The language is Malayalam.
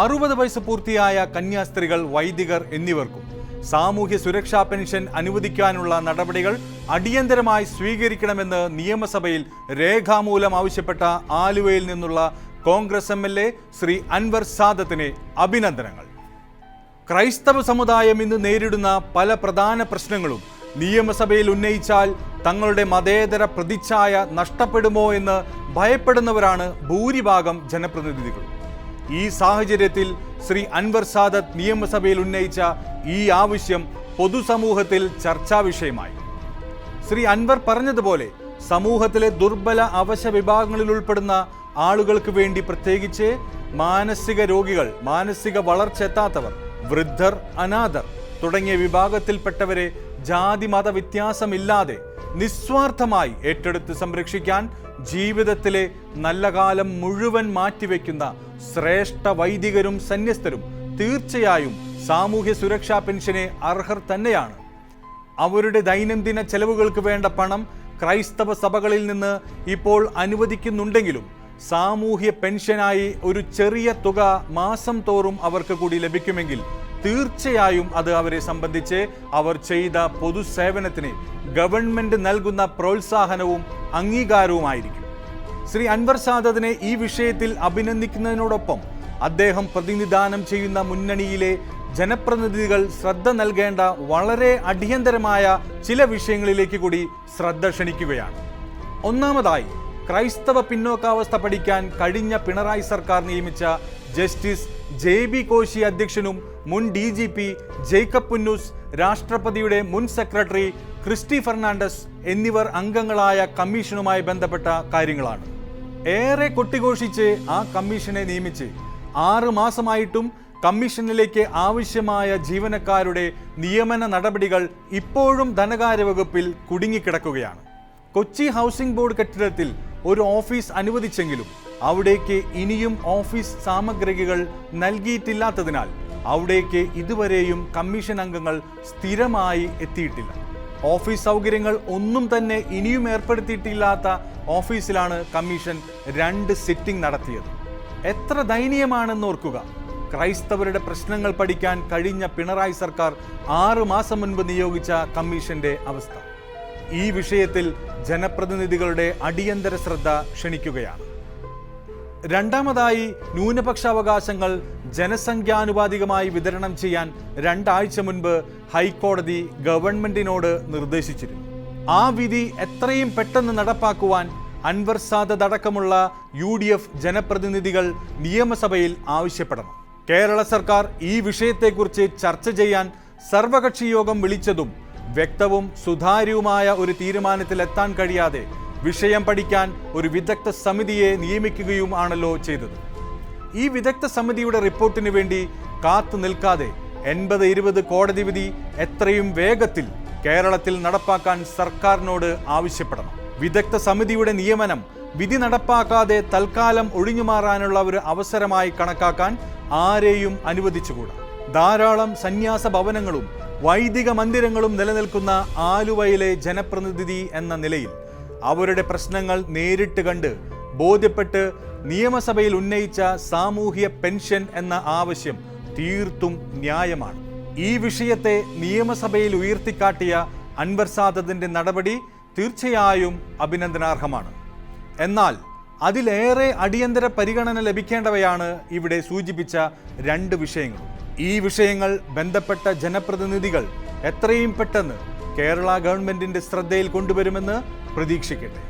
അറുപത് വയസ്സ് പൂർത്തിയായ കന്യാസ്ത്രീകൾ വൈദികർ എന്നിവർക്കും സാമൂഹ്യ സുരക്ഷാ പെൻഷൻ അനുവദിക്കാനുള്ള നടപടികൾ അടിയന്തരമായി സ്വീകരിക്കണമെന്ന് നിയമസഭയിൽ രേഖാമൂലം ആവശ്യപ്പെട്ട ആലുവയിൽ നിന്നുള്ള Congress M L A Shri Anwar സാദത്തിനെ അഭിനന്ദനങ്ങൾ. ക്രൈസ്തവ സമുദായം ഇന്ന് നേരിടുന്ന പല പ്രധാന പ്രശ്നങ്ങളും നിയമസഭയിൽ ഉന്നയിച്ചാൽ തങ്ങളുടെ മതേതര പ്രതിച്ഛായ നഷ്ടപ്പെടുമോ എന്ന് ഭയപ്പെടുന്നവരാണ് ഭൂരിഭാഗം ജനപ്രതിനിധികൾ ഈ സാഹചര്യത്തിൽ ശ്രീ അൻവർ സാദത്ത് നിയമസഭയിൽ ഉന്നയിച്ച ഈ ആവശ്യം പൊതുസമൂഹത്തിൽ ചർച്ചാ വിഷയമായി. ശ്രീ അൻവർ പറഞ്ഞതുപോലെ സമൂഹത്തിലെ ദുർബല അവശ വിഭാഗങ്ങളിൽ ഉൾപ്പെടുന്ന ആളുകൾക്ക് വേണ്ടി പ്രത്യേകിച്ച് മാനസിക രോഗികൾ മാനസിക വളർച്ച എത്താത്തവർ വൃദ്ധർ അനാഥർ തുടങ്ങിയ വിഭാഗത്തിൽപ്പെട്ടവരെ ജാതി മത വ്യത്യാസമില്ലാതെ നിസ്വാർത്ഥമായി ഏറ്റെടുത്ത് സംരക്ഷിക്കാൻ ജീവിതത്തിലെ നല്ല കാലം മുഴുവൻ മാറ്റിവെക്കുന്ന ശ്രേഷ്ഠ വൈദികരും സന്യസ്തരും തീർച്ചയായും സാമൂഹ്യ സുരക്ഷാ പെൻഷന് അർഹർ തന്നെയാണ്. അവരുടെ ദൈനംദിന ചെലവുകൾക്ക് വേണ്ട പണം ക്രൈസ്തവ സഭകളിൽ നിന്ന് ഇപ്പോൾ അനുവദിക്കുന്നുണ്ടെങ്കിലും സാമൂഹ്യ പെൻഷനായി ഒരു ചെറിയ തുക മാസം തോറും അവർക്ക് കൂടി ലഭിക്കുമെങ്കിൽ തീർച്ചയായും അത് അവരെ സംബന്ധിച്ച് അവർ ചെയ്ത പൊതുസേവനത്തിന് ഗവൺമെന്റ് നൽകുന്ന പ്രോത്സാഹനവും അംഗീകാരവുമായിരിക്കും. ശ്രീ അൻവർ സാദത്തിനെ ഈ വിഷയത്തിൽ അഭിനന്ദിക്കുന്നതിനോടൊപ്പം അദ്ദേഹം പ്രതിനിധാനം ചെയ്യുന്ന മുന്നണിയിലെ ജനപ്രതിനിധികൾ ശ്രദ്ധ നൽകേണ്ട വളരെ അടിയന്തരമായ ചില വിഷയങ്ങളിലേക്ക് കൂടി ശ്രദ്ധ ക്ഷണിക്കുകയാണ്. ഒന്നാമതായി ക്രൈസ്തവ പിന്നോക്കാവസ്ഥ പഠിക്കാൻ കഴിഞ്ഞ പിണറായി സർക്കാർ നിയമിച്ച ജസ്റ്റിസ് ജെ ബി കോശി അധ്യക്ഷനും മുൻ D G P Jacob Punnoose രാഷ്ട്രപതിയുടെ മുൻ സെക്രട്ടറി ക്രിസ്റ്റി ഫെർണാണ്ടസ് എന്നിവർ അംഗങ്ങളായ കമ്മീഷനുമായി ബന്ധപ്പെട്ട കാര്യങ്ങളാണ്. ഏറെ കൊട്ടിഘോഷിച്ച് ആ കമ്മീഷനെ നിയമിച്ച് ആറ് മാസമായിട്ടും കമ്മീഷനിലേക്ക് ആവശ്യമായ ജീവനക്കാരുടെ നിയമന നടപടികൾ ഇപ്പോഴും ധനകാര്യ വകുപ്പിൽ കുടുങ്ങിക്കിടക്കുകയാണ്. കൊച്ചി ഹൗസിംഗ് ബോർഡ് കെട്ടിടത്തിൽ ഒരു ഓഫീസ് അനുവദിച്ചെങ്കിലും അവിടേക്ക് ഇനിയും ഓഫീസ് സാമഗ്രികൾ നൽകിയിട്ടില്ലാത്തതിനാൽ അവിടേക്ക് ഇതുവരെയും കമ്മീഷൻ അംഗങ്ങൾ സ്ഥിരമായി എത്തിയിട്ടില്ല. ഓഫീസ് സൗകര്യങ്ങൾ ഒന്നും തന്നെ ഇനിയും ഏർപ്പെടുത്തിയിട്ടില്ലാത്ത ഓഫീസിലാണ് കമ്മീഷൻ രണ്ട് സിറ്റിംഗ് നടത്തിയത്. എത്ര ദയനീയമാണെന്ന് ഓർക്കുക. ക്രൈസ്തവരുടെ പ്രശ്നങ്ങൾ പഠിക്കാൻ കഴിഞ്ഞ പിണറായി സർക്കാർ ആറു മാസം മുൻപ് നിയോഗിച്ച കമ്മീഷന്റെ അവസ്ഥ. ഈ വിഷയത്തിൽ ജനപ്രതിനിധികളുടെ അടിയന്തര ശ്രദ്ധ ക്ഷണിക്കുകയാണ്. രണ്ടാമതായി ന്യൂനപക്ഷ അവകാശങ്ങൾ ജനസംഖ്യാനുപാതികമായി വിതരണം ചെയ്യാൻ രണ്ടാഴ്ച മുൻപ് ഹൈക്കോടതി ഗവൺമെന്റിനോട് നിർദ്ദേശിച്ചിരുന്നു. ആ വിധി എത്രയും പെട്ടെന്ന് നടപ്പാക്കുവാൻ അൻവർ സാദത്ത് അടക്കമുള്ള യു ഡി എഫ് ജനപ്രതിനിധികൾ നിയമസഭയിൽ ആവശ്യപ്പെടണം. കേരള സർക്കാർ ഈ വിഷയത്തെക്കുറിച്ച് ചർച്ച ചെയ്യാൻ സർവകക്ഷി യോഗം വിളിച്ചതും വ്യക്തവും സുതാര്യവുമായ ഒരു തീരുമാനത്തിലെത്താൻ കഴിയാതെ വിഷയം പഠിക്കാൻ ഒരു വിദഗ്ധ സമിതിയെ നിയമിക്കുകയും ആണല്ലോ ചെയ്തത്. ഈ വിദഗ്ധ സമിതിയുടെ റിപ്പോർട്ടിന് വേണ്ടി കാത്തു നിൽക്കാതെ എൺപത് ഇരുപത് കോടതി വിധി എത്രയും വേഗത്തിൽ കേരളത്തിൽ നടപ്പാക്കാൻ സർക്കാരിനോട് ആവശ്യപ്പെടണം. വിദഗ്ധ സമിതിയുടെ നിയമനം വിധി നടപ്പാക്കാതെ തൽക്കാലം ഒഴിഞ്ഞുമാറാനുള്ള ഒരു അവസരമായി കണക്കാക്കാൻ ആരെയും അനുവദിച്ചുകൂടാ. ധാരാളം സന്യാസ ഭവനങ്ങളും വൈദിക മന്ദിരങ്ങളും നിലനിൽക്കുന്ന ആലുവയിലെ ജനപ്രതിനിധി എന്ന നിലയിൽ അവരുടെ പ്രശ്നങ്ങൾ നേരിട്ട് കണ്ട് ബോധ്യപ്പെട്ട് നിയമസഭയിൽ ഉന്നയിച്ച സാമൂഹ്യ പെൻഷൻ എന്ന ആവശ്യം തീർത്തും ന്യായമാണ്. ഈ വിഷയത്തെ നിയമസഭയിൽ ഉയർത്തിക്കാട്ടിയ അൻവർ സാദത്തിന്റെ നടപടി തീർച്ചയായും അഭിനന്ദനാർഹമാണ്. എന്നാൽ അതിലേറെ അടിയന്തര പരിഗണന ലഭിക്കേണ്ടവയാണ് ഇവിടെ സൂചിപ്പിച്ച രണ്ട് വിഷയങ്ങൾ ഈ വിഷയങ്ങൾ ബന്ധപ്പെട്ട ജനപ്രതിനിധികൾ എത്രയും പെട്ടെന്ന് കേരള ഗവൺമെന്റിന്റെ ശ്രദ്ധയിൽ കൊണ്ടുവരുമെന്ന് പ്രതീക്ഷിക്കട്ടെ